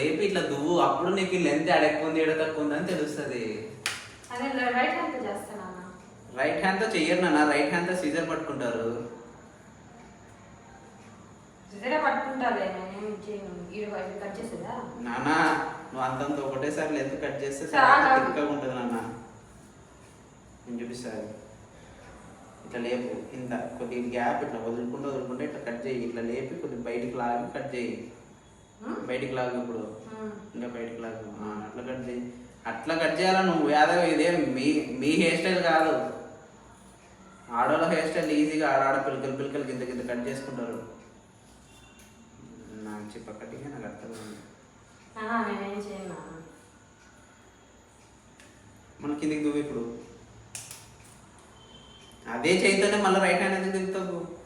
లేపి ఇట్లా దువ్వు అప్పుడు నీకు లెంత్ ఉంది ఎడ తక్కువ ఉంది అని తెలుస్తుంది. రైట్ హ్యాండ్ చేస్తాను రైట్ హ్యాండ్తో చెయ్యరు నాన్న రైట్ హ్యాండ్తో సీజర్ పట్టుకుంటారు. నేనేం నువ్వు అంతంత ఒకటేసారి లెంత్ కట్ చేస్తే. తిక్కగా ఉంటుంది నాన్న. నేను చూపిస్తాను ఇట్లా లేపు ఇంత కొద్ది గ్యాప్ ఇట్లా వదులుకుంటూ వదులుకుంటే ఇట్లా కట్ చేయి. ఇట్లా లేపి కొద్ది బయటికి లాగి కట్ చేయి? బయటికి లాగు ఇప్పుడు. ఇంకా బయటికి లాగు. అట్లా కట్ చేయి. అట్లా కట్ చేయాలా నువ్వు? యాదవ్ ఇదే మీ మీ హెయిర్ స్టైల్ కాదు. ఆడవాళ్ళ హెయిర్ స్టైల్ ఈజీగా ఆడాడ పిల్లకలు పిల్లకలు కింద కింద కట్ చేసుకుంటారు. నాకు చెప్పక్కటిగా నాకు అర్థం. మన కిందికి దువ్వు ఇప్పుడు. అదే చేయితోనే మళ్ళీ రైట్ హ్యాండ్ ఎందుకు దిగుతావు?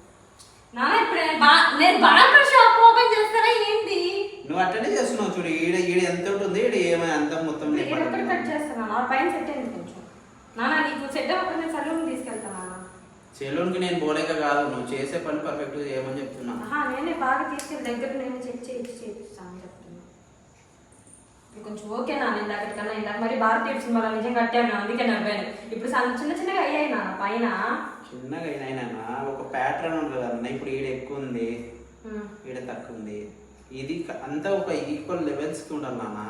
నేను బా- అట్లనే చేస్తున్నావు చూడు. ఈడ ఈడ ఎంత ఉంటుంది ఈడ ఏమై అంత మొత్తం కట్ చేస్తాను? ఆ పైన సెట్ అయింది కొంచెం. నాన్న నీకు సెట్ అవ్వకుండా నేను సలూన్ తీసుకెళ్తాను? సెలూన్కి నేను పోలేక కాదు నువ్వు చేసే పని పర్ఫెక్ట్గా చేయమని చెప్తున్నా. నేనే బాగా తీసుకెళ్ళి దగ్గర నేను చెక్ చేయించి చేపిస్తాను చెప్తున్నా. కొంచెం ఓకేనా నేను ఇందాక కన్నా ఇందాక. మరి భారతీయ సినిమాలో నిజంగా కట్టాను అందుకే నవ్వాను. ఇప్పుడు చిన్న చిన్నగా అయ్యాయి నాన్న పైన. చిన్నగా అయినా ఒక ప్యాటర్న్ ఉంటుంది కదన్న ఇప్పుడు ఈడ ఎక్కువ ఉంది. ఈడ తక్కువ ఉంది. ఇది అంతా ఒక ఈక్వల్ లెవెల్స్కి ఉండాలి నాన్న.